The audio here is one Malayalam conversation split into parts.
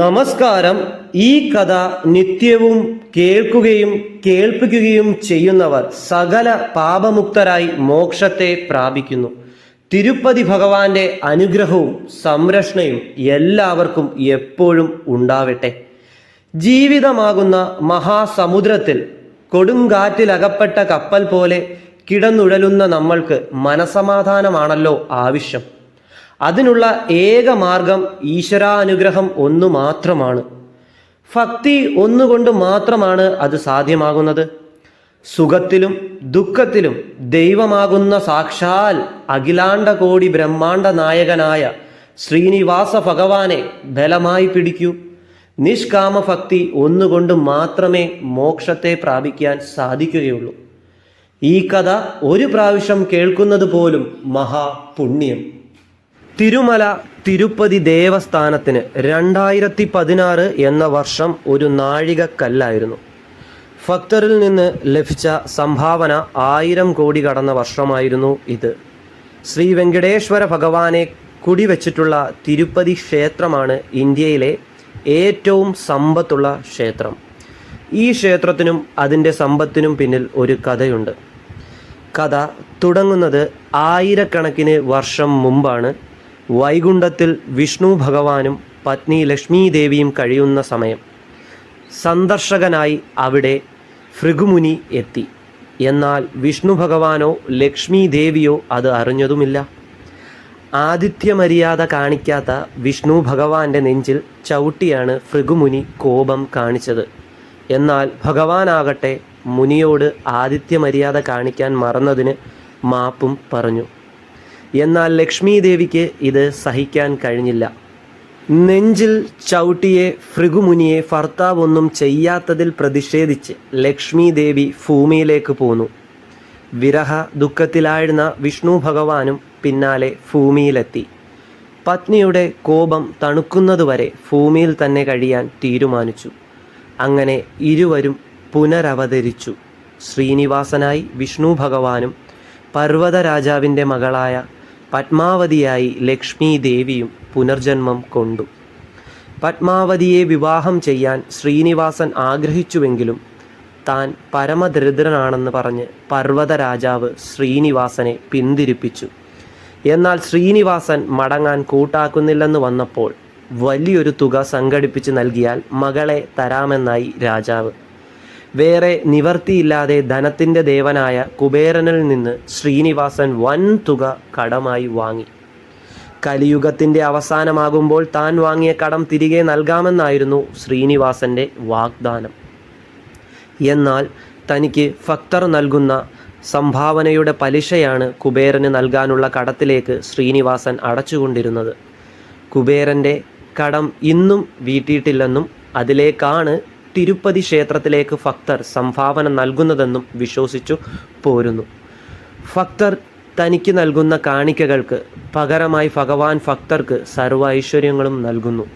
നമസ്കാരം. ഈ കഥ നിത്യവും കേൾക്കുകയും കേൾപ്പിക്കുകയും ചെയ്യുന്നവർ സകല പാപമുക്തരായി മോക്ഷത്തെ പ്രാപിക്കുന്നു. തിരുപ്പതി ഭഗവാന്റെ അനുഗ്രഹവും സംരക്ഷണയും എല്ലാവർക്കും എപ്പോഴും ഉണ്ടാവട്ടെ. ജീവിതമാകുന്ന മഹാസമുദ്രത്തിൽ കൊടുങ്കാറ്റിലകപ്പെട്ട കപ്പൽ പോലെ കിടന്നുഴലുന്ന നമ്മൾക്ക് മനസമാധാനമാണല്ലോ ആവശ്യം. അതിനുള്ള ഏക മാർഗം ഈശ്വരാനുഗ്രഹം ഒന്നു മാത്രമാണ്. ഭക്തി ഒന്നുകൊണ്ട് മാത്രമാണ് അത് സാധ്യമാകുന്നത്. സുഖത്തിലും ദുഃഖത്തിലും ദൈവമാകുന്ന സാക്ഷാൽ അഖിലാണ്ട കോടി ബ്രഹ്മാണ്ട നായകനായ ശ്രീനിവാസ ഭഗവാനെ ബലമായി പിടിക്കൂ. നിഷ്കാമ ഭക്തി ഒന്നുകൊണ്ട് മാത്രമേ മോക്ഷത്തെ പ്രാപിക്കാൻ സാധിക്കുകയുള്ളൂ. ഈ കഥ ഒരു പ്രാവശ്യം കേൾക്കുന്നത് പോലും മഹാപുണ്യം തിരുമല തിരുപ്പതി ദേവസ്ഥാനത്തിന് രണ്ടായിരത്തി പതിനാറ് എന്ന വർഷം ഒരു നാഴികക്കല്ലായിരുന്നു. ഭക്തരിൽ നിന്ന് ലഭിച്ച സംഭാവന ആയിരം കോടി കടന്ന വർഷമായിരുന്നു ഇത്. ശ്രീ വെങ്കടേശ്വര ഭഗവാനെ കുടിവെച്ചിട്ടുള്ള തിരുപ്പതി ക്ഷേത്രമാണ് ഇന്ത്യയിലെ ഏറ്റവും സമ്പത്തുള്ള ക്ഷേത്രം. ഈ ക്ഷേത്രത്തിനും അതിന്റെ സമ്പത്തിനും പിന്നിൽ ഒരു കഥയുണ്ട്. കഥ തുടങ്ങുന്നത് ആയിരക്കണക്കിന് വർഷം മുമ്പാണ്. വൈകുണ്ഠത്തിൽ വിഷ്ണു ഭഗവാനും പത്നി ലക്ഷ്മീദേവിയും കഴിയുന്ന സമയം സന്ദർശകനായി അവിടെ ഭൃഗുമുനി എത്തി. എന്നാൽ വിഷ്ണു ഭഗവാനോ ലക്ഷ്മി ദേവിയോ അത് അറിഞ്ഞതുമില്ല. ആതിഥ്യമര്യാദ കാണിക്കാത്ത വിഷ്ണു ഭഗവാന്റെ നെഞ്ചിൽ ചവിട്ടിയാണ് ഭൃഗുമുനി കോപം കാണിച്ചത്. എന്നാൽ ഭഗവാനാകട്ടെ മുനിയോട് ആതിഥ്യമര്യാദ കാണിക്കാൻ മറന്നതിന് മാപ്പും പറഞ്ഞു. എന്നാൽ ലക്ഷ്മി ദേവിക്ക് ഇത് സഹിക്കാൻ കഴിഞ്ഞില്ല. നെഞ്ചിൽ ചവിട്ടിയെ ഭൃഗുമുനിയെ ഭർത്താവ് ഒന്നും ചെയ്യാത്തതിൽ പ്രതിഷേധിച്ച് ലക്ഷ്മി ദേവി ഭൂമിയിലേക്ക് പോന്നു. വിരഹ ദുഃഖത്തിലായിരുന്ന വിഷ്ണു ഭഗവാനും പിന്നാലെ ഭൂമിയിലെത്തി. പത്നിയുടെ കോപം തണുക്കുന്നതുവരെ ഭൂമിയിൽ തന്നെ കഴിയാൻ തീരുമാനിച്ചു. അങ്ങനെ ഇരുവരും പുനരവതരിച്ചു. ശ്രീനിവാസനായി വിഷ്ണു ഭഗവാനും പർവതരാജാവിന്റെ മകളായ പത്മാവതിയായി ലക്ഷ്മി ദേവിയും പുനർജന്മം കൊണ്ടു. പത്മാവതിയെ വിവാഹം ചെയ്യാൻ ശ്രീനിവാസൻ ആഗ്രഹിച്ചുവെങ്കിലും താൻ പരമദരിദ്രനാണെന്ന് പറഞ്ഞ് പർവത രാജാവ് ശ്രീനിവാസനെ പിന്തിരിപ്പിച്ചു. എന്നാൽ ശ്രീനിവാസൻ മടങ്ങാൻ കൂട്ടാക്കുന്നില്ലെന്ന് വന്നപ്പോൾ വലിയൊരു തുക സംഘടിപ്പിച്ച് നൽകിയാൽ മകളെ തരാമെന്നായി രാജാവ് വേറെ നിവർത്തിയില്ലാതെ ധനത്തിന്റെ ദേവനായ കുബേരനിൽ നിന്ന് ശ്രീനിവാസൻ വൻ തുക കടമായി വാങ്ങി. കലിയുഗത്തിന്റെ അവസാനമാകുമ്പോൾ താൻ വാങ്ങിയ കടം തിരികെ നൽകാമെന്നായിരുന്നു ശ്രീനിവാസന്റെ വാഗ്ദാനം. എന്നാൽ തനിക്ക് ഭക്തർ നൽകുന്ന സംഭാവനയുടെ പലിശയാണ് കുബേരന് നൽകാനുള്ള കടത്തിലേക്ക് ശ്രീനിവാസൻ അടച്ചുകൊണ്ടിരുന്നത്. കുബേരന്റെ കടം ഇന്നും വീട്ടിയിട്ടില്ലെന്നും അതിലേക്കാണ് തിരുപ്പതി ക്ഷേത്രത്തിലേക്ക് ഭക്തർ സംഭാവന നൽകുന്നതെന്നും വിശ്വസിച്ചു പോരുന്നു. ഭക്തർ തനിക്ക് നൽകുന്ന കാണിക്കകൾക്ക് പകരമായി ഭഗവാൻ ഭക്തർക്ക് സർവ ഐശ്വര്യങ്ങളും നൽകുന്നു.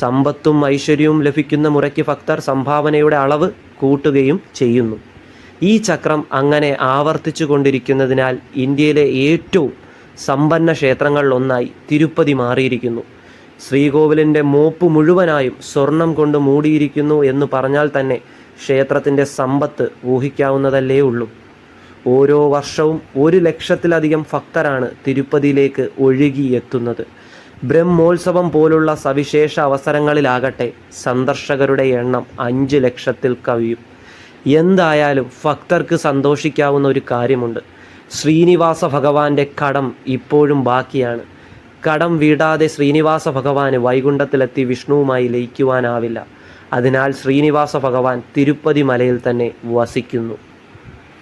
സമ്പത്തും ഐശ്വര്യവും ലഭിക്കുന്ന മുറയ്ക്ക് ഭക്തർ സംഭാവനയുടെ അളവ് കൂട്ടുകയും ചെയ്യുന്നു. ഈ ചക്രം അങ്ങനെ ആവർത്തിച്ചു കൊണ്ടിരിക്കുന്നതിനാൽ ഇന്ത്യയിലെ ഏറ്റവും സമ്പന്ന ക്ഷേത്രങ്ങളിലൊന്നായി തിരുപ്പതി മാറിയിരിക്കുന്നു. ശ്രീകോവിലിന്റെ മോപ്പ് മുഴുവനായും സ്വർണം കൊണ്ട് മൂടിയിരിക്കുന്നു എന്ന് പറഞ്ഞാൽ തന്നെ ക്ഷേത്രത്തിന്റെ സമ്പത്ത് ഊഹിക്കാവുന്നതല്ലേ ഉള്ളൂ. ഓരോ വർഷവും ഒരു ലക്ഷത്തിലധികം ഭക്തരാണ് തിരുപ്പതിയിലേക്ക് ഒഴുകി എത്തുന്നത്. ബ്രഹ്മോത്സവം പോലുള്ള സവിശേഷ അവസരങ്ങളിലാകട്ടെ സന്ദർശകരുടെ എണ്ണം അഞ്ച് ലക്ഷത്തിൽ കവിയും. എന്തായാലും ഭക്തർക്ക് സന്തോഷിക്കാവുന്ന ഒരു കാര്യമുണ്ട്. ശ്രീനിവാസ ഭഗവാന്റെ കടം ഇപ്പോഴും ബാക്കിയാണ്. കടം വീടാതെ ശ്രീനിവാസ ഭഗവാന് വൈകുണ്ഠത്തിലെത്തി വിഷ്ണുവുമായി ലയിക്കുവാനാവില്ല. അതിനാൽ ശ്രീനിവാസ ഭഗവാൻ തിരുപ്പതി മലയിൽ തന്നെ വസിക്കുന്നു.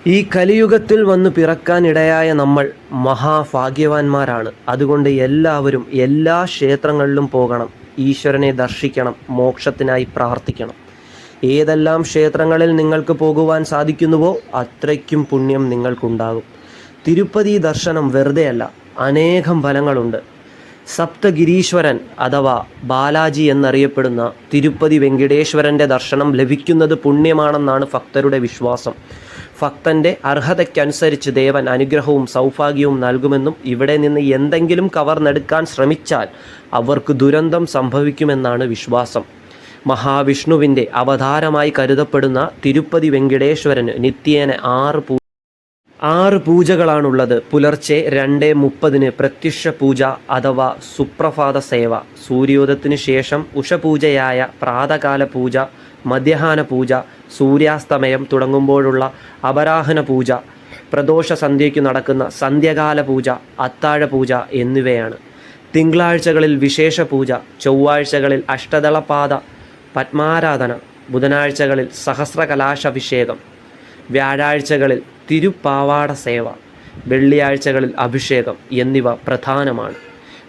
ഈ കലിയുഗത്തിൽ വന്നു പിറക്കാനിടയായ നമ്മൾ മഹാഭാഗ്യവാന്മാരാണ്. അതുകൊണ്ട് എല്ലാവരും എല്ലാ ക്ഷേത്രങ്ങളിലും പോകണം ഈശ്വരനെ ദർശിക്കണം മോക്ഷത്തിനായി പ്രാർത്ഥിക്കണം. ഏതെല്ലാം ക്ഷേത്രങ്ങളിൽ നിങ്ങൾക്ക് പോകുവാൻ സാധിക്കുന്നുവോ അത്രയ്ക്കും പുണ്യം നിങ്ങൾക്കുണ്ടാകും. തിരുപ്പതി ദർശനം വെറുതെയല്ല അനേകം ഫലങ്ങളുണ്ട്. സപ്തഗിരീശ്വരൻ അഥവാ ബാലാജി എന്നറിയപ്പെടുന്ന തിരുപ്പതി വെങ്കടേശ്വരന്റെ ദർശനം ലഭിക്കുന്നത് പുണ്യമാണെന്നാണ് ഭക്തരുടെ വിശ്വാസം. ഭക്തന്റെ അർഹതയ്ക്കനുസരിച്ച് ദേവൻ അനുഗ്രഹവും സൗഭാഗ്യവും നൽകുമെന്നും ഇവിടെ നിന്ന് എന്തെങ്കിലും കവർന്നെടുക്കാൻ ശ്രമിച്ചാൽ അവർക്ക് ദുരന്തം സംഭവിക്കുമെന്നാണ് വിശ്വാസം. മഹാവിഷ്ണുവിന്റെ അവതാരമായി കരുതപ്പെടുന്ന തിരുപ്പതി വെങ്കടേശ്വരന് നിത്യേന ആറ് ആറ് പൂജകളാണുള്ളത്. പുലർച്ചെ രണ്ട് മുപ്പതിന് പ്രത്യക്ഷ പൂജ അഥവാ സുപ്രഭാത സേവ. സൂര്യോദയത്തിന് ശേഷം ഉഷപൂജയായ പ്രാതകാല പൂജ മധ്യാഹ്ന പൂജ സൂര്യാസ്തമയം തുടങ്ങുമ്പോഴുള്ള അപരാഹന പൂജ പ്രദോഷ സന്ധ്യയ്ക്ക് നടക്കുന്ന സന്ധ്യകാല പൂജ അത്താഴ പൂജ എന്നിവയാണ്. തിങ്കളാഴ്ചകളിൽ വിശേഷ പൂജ ചൊവ്വാഴ്ചകളിൽ അഷ്ടദളപാത പത്മാരാധന ബുധനാഴ്ചകളിൽ സഹസ്രകലാശാഭിഷേകം വ്യാഴാഴ്ചകളിൽ തിരുപ്പാവാട സേവ വെള്ളിയാഴ്ചകളിൽ അഭിഷേകം എന്നിവ പ്രധാനമാണ്.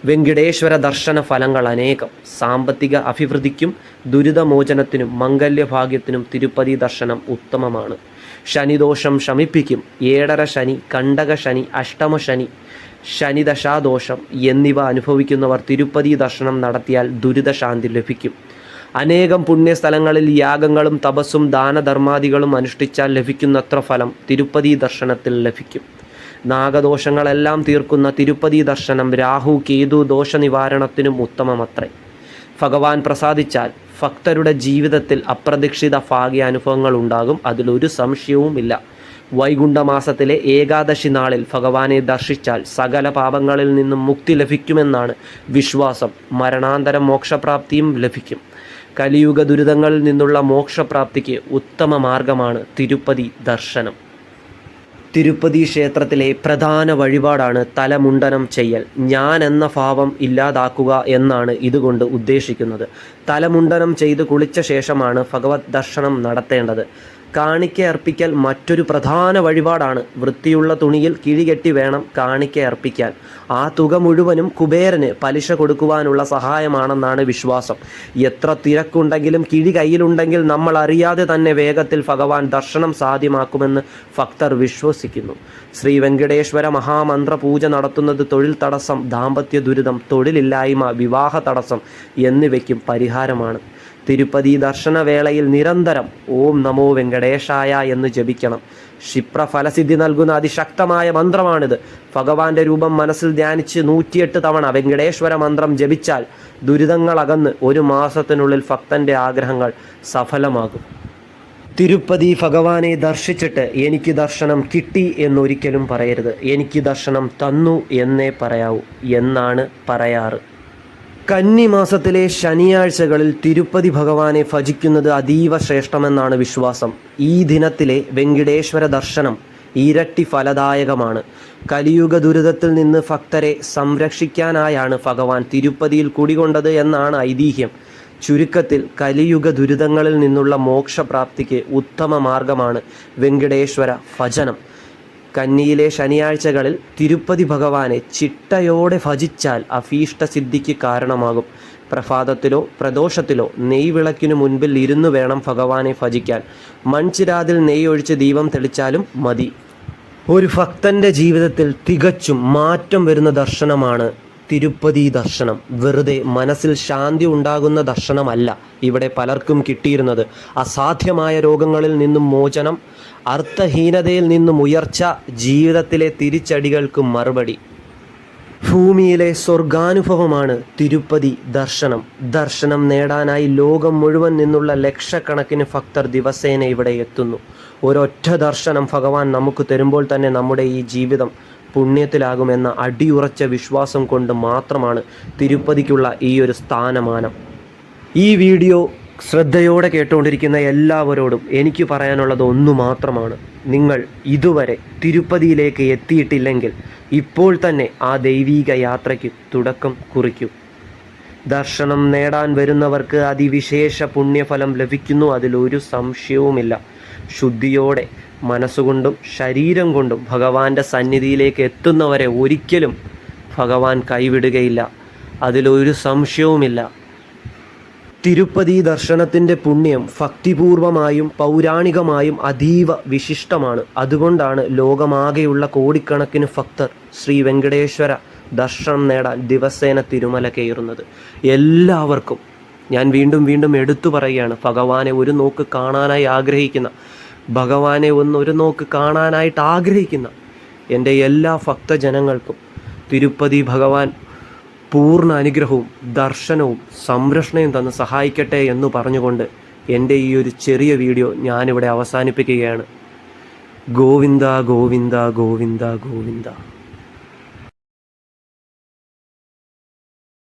വെങ്കിടേശ്വര ദർശന ഫലങ്ങൾ അനേകം. സാമ്പത്തിക അഭിവൃദ്ധിക്കും ദുരിതമോചനത്തിനും മംഗല്യഭാഗ്യത്തിനും തിരുപ്പതി ദർശനം ഉത്തമമാണ്. ശനിദോഷം ശമിപ്പിക്കും. ഏഴര ശനി കണ്ടക ശനി അഷ്ടമ ശനി ശനിദശാദോഷം എന്നിവ അനുഭവിക്കുന്നവർ തിരുപ്പതി ദർശനം നടത്തിയാൽ ദുരിതശാന്തി ലഭിക്കും. അനേകം പുണ്യസ്ഥലങ്ങളിൽ യാഗങ്ങളും തപസ്സും ദാനധർമാദികളും അനുഷ്ഠിച്ചാൽ ലഭിക്കുന്നത്ര ഫലം തിരുപ്പതി ദർശനത്തിൽ ലഭിക്കും. നാഗദോഷങ്ങളെല്ലാം തീർക്കുന്ന തിരുപ്പതി ദർശനം രാഹു കേതു ദോഷ നിവാരണത്തിനും ഉത്തമമത്രേ. ഭഗവാൻ പ്രസാദിച്ചാൽ ഭക്തരുടെ ജീവിതത്തിൽ അപ്രതീക്ഷിത ഭാഗ്യ അനുഭവങ്ങൾ ഉണ്ടാകും. അതിലൊരു സംശയവുമില്ല വൈകുണ്ഠമാസത്തിലെ ഏകാദശി നാളിൽ ഭഗവാനെ ദർശിച്ചാൽ സകല പാപങ്ങളിൽ നിന്നും മുക്തി ലഭിക്കുമെന്നാണ് വിശ്വാസം. മരണാന്തരം മോക്ഷപ്രാപ്തിയും ലഭിക്കും. കലിയുഗ ദുരിതങ്ങളിൽ നിന്നുള്ള മോക്ഷപ്രാപ്തിക്ക് ഉത്തമ മാർഗമാണ് തിരുപ്പതി ദർശനം. തിരുപ്പതി ക്ഷേത്രത്തിലെ പ്രധാന വഴിപാടാണ് തലമുണ്ടനം ചെയ്യൽ. ഞാൻ എന്ന ഭാവം ഇല്ലാതാക്കുക എന്നാണ് ഇതുകൊണ്ട് ഉദ്ദേശിക്കുന്നത്. തലമുണ്ടനം ചെയ്ത് കുളിച്ച ശേഷമാണ് ഭഗവത് ദർശനം നടത്തേണ്ടത്. കാണിക്ക അർപ്പിക്കൽ മറ്റൊരു പ്രധാന വഴിപാടാണ്. വൃത്തിയുള്ള തുണിയിൽ കിഴികെട്ടി വേണം കാണിക്ക അർപ്പിക്കാൻ. ആ തുക മുഴുവനും കുബേരന് പലിശ കൊടുക്കുവാനുള്ള സഹായമാണെന്നാണ് വിശ്വാസം. എത്ര തിരക്കുണ്ടെങ്കിലും കിഴി കയ്യിലുണ്ടെങ്കിൽ നമ്മൾ അറിയാതെ തന്നെ വേഗത്തിൽ ഭഗവാൻ ദർശനം സാധ്യമാക്കുമെന്ന് ഭക്തർ വിശ്വസിക്കുന്നു. ശ്രീ വെങ്കടേശ്വര മഹാമന്ത്ര പൂജ നടത്തുന്നത് തൊഴിൽ തടസ്സം ദാമ്പത്യ ദുരിതം തൊഴിലില്ലായ്മ വിവാഹ തടസ്സം എന്നിവയ്ക്കും പരിഹാരമാണ്. തിരുപ്പതി ദർശനവേളയിൽ നിരന്തരം ഓം നമോ വെങ്കടേശായ എന്ന് ജപിക്കണം. ക്ഷിപ്ര ഫലസിദ്ധി നൽകുന്ന അതിശക്തമായ മന്ത്രമാണിത്. ഭഗവാന്റെ രൂപം മനസ്സിൽ ധ്യാനിച്ച് നൂറ്റിയെട്ട് തവണ വെങ്കടേശ്വര മന്ത്രം ജപിച്ചാൽ ദുരിതങ്ങൾ അകന്ന് ഒരു മാസത്തിനുള്ളിൽ ഭക്തന്റെ ആഗ്രഹങ്ങൾ സഫലമാകും. തിരുപ്പതി ഭഗവാനെ ദർശിച്ചിട്ട് എനിക്ക് ദർശനം കിട്ടി എന്നൊരിക്കലും പറയരുത്. എനിക്ക് ദർശനം തന്നു എന്നേ പറയാവൂ എന്നാണ് പറയാറ്. കന്നിമാസത്തിലെ ശനിയാഴ്ചകളിൽ തിരുപ്പതി ഭഗവാനെ ഭജിക്കുന്നത് അതീവ ശ്രേഷ്ഠമെന്നാണ് വിശ്വാസം. ഈ ദിനത്തിലെ വെങ്കിടേശ്വര ദർശനം ഇരട്ടി ഫലദായകമാണ്. കലിയുഗ ദുരിതത്തിൽ നിന്ന് ഭക്തരെ സംരക്ഷിക്കാനായാണ് ഭഗവാൻ തിരുപ്പതിയിൽ കുടികൊണ്ടത് എന്നാണ് ഐതിഹ്യം. ചുരുക്കത്തിൽ കലിയുഗ ദുരിതങ്ങളിൽ നിന്നുള്ള മോക്ഷപ്രാപ്തിക്ക് ഉത്തമ മാർഗമാണ് വെങ്കടേശ്വര ഭജനം. കന്നിയിലെ ശനിയാഴ്ചകളിൽ തിരുപ്പതി ഭഗവാനെ ചിട്ടയോടെ ഭജിച്ചാൽ അഭീഷ്ട സിദ്ധിക്ക് കാരണമാകും. പ്രഭാതത്തിലോ പ്രദോഷത്തിലോ നെയ് വിളക്കിനു മുൻപിൽ ഇരുന്നു വേണം ഭഗവാനെ ഭജിക്കാൻ. മൺചിരാതിൽ നെയ്യൊഴിച്ച് ദീപം തെളിച്ചാലും മതി. ഒരു ഭക്തന്റെ ജീവിതത്തിൽ തികച്ചും മാറ്റം വരുന്ന ദർശനമാണ് തിരുപ്പതി ദർശനം. വെറുതെ മനസ്സിൽ ശാന്തി ഉണ്ടാകുന്ന ദർശനമല്ല ഇവിടെ പലർക്കും കിട്ടിയിരുന്നത്. അസാധ്യമായ രോഗങ്ങളിൽ നിന്നും മോചനം അർത്ഥഹീനതയിൽ നിന്നും ഉയർച്ച ജീവിതത്തിലെ തിരിച്ചടികൾക്ക് മറുപടി. ഭൂമിയിലെ സ്വർഗാനുഭവമാണ് തിരുപ്പതി ദർശനം. ദർശനം നേടാനായി ലോകം മുഴുവൻ നിന്നുള്ള ലക്ഷക്കണക്കിന് ഭക്തർ ദിവസേന ഇവിടെ എത്തുന്നു. ഒരൊറ്റ ദർശനം ഭഗവാൻ നമുക്ക് തരുമ്പോൾ തന്നെ നമ്മുടെ ഈ ജീവിതം പുണ്യത്തിലാകുമെന്ന അടിയുറച്ച വിശ്വാസം കൊണ്ട് മാത്രമാണ് തിരുപ്പതിക്കുള്ള ഈ ഒരു സ്ഥാനമാനം. ഈ വീഡിയോ ശ്രദ്ധയോടെ കേട്ടുകൊണ്ടിരിക്കുന്ന എല്ലാവരോടും എനിക്ക് പറയാനുള്ളത് ഒന്നു മാത്രമാണ്. നിങ്ങൾ ഇതുവരെ തിരുപ്പതിയിലേക്ക് എത്തിയിട്ടില്ലെങ്കിൽ ഇപ്പോൾ തന്നെ ആ ദൈവീക യാത്രയ്ക്ക് തുടക്കം കുറിക്കും. ദർശനം നേടാൻ വരുന്നവർക്ക് അതിവിശേഷ പുണ്യഫലം ലഭിക്കുന്നു അതിലൊരു സംശയവുമില്ല. ശുദ്ധിയോടെ മനസ്സുകൊണ്ടും ശരീരം കൊണ്ടും ഭഗവാന്റെ സന്നിധിയിലേക്ക് എത്തുന്നവരെ ഒരിക്കലും ഭഗവാൻ കൈവിടുകയില്ല. അതിലൊരു സംശയവുമില്ല. തിരുപ്പതി ദർശനത്തിന്റെ പുണ്യം ഭക്തിപൂർവമായും പൗരാണികമായും അതീവ വിശിഷ്ടമാണ്. അതുകൊണ്ടാണ് ലോകമാകെയുള്ള കോടിക്കണക്കിന് ഭക്തർ ശ്രീ വെങ്കടേശ്വര ദർശനം നേടാൻ ദിവസേന തിരുമല കയറുന്നത്. എല്ലാവർക്കും ഞാൻ വീണ്ടും വീണ്ടും എടുത്തു പറയുകയാണ് ഭഗവാനെ ഒരു നോക്ക് കാണാനായി ആഗ്രഹിക്കുന്ന ഭഗവാനെ ഒന്ന് ഒരു നോക്ക് കാണാനായിട്ട് ആഗ്രഹിക്കുന്ന എന്റെ എല്ലാ ഭക്തജനങ്ങൾക്കും തിരുപ്പതി ഭഗവാൻ പൂർണ അനുഗ്രഹവും ദർശനവും സംരക്ഷണയും തന്ന് സഹായിക്കട്ടെ എന്ന് പറഞ്ഞുകൊണ്ട് എന്റെ ഈ ഒരു ചെറിയ വീഡിയോ ഞാനിവിടെ അവസാനിപ്പിക്കുകയാണ്. ഗോവിന്ദ ഗോവിന്ദ ഗോവിന്ദ ഗോവിന്ദ.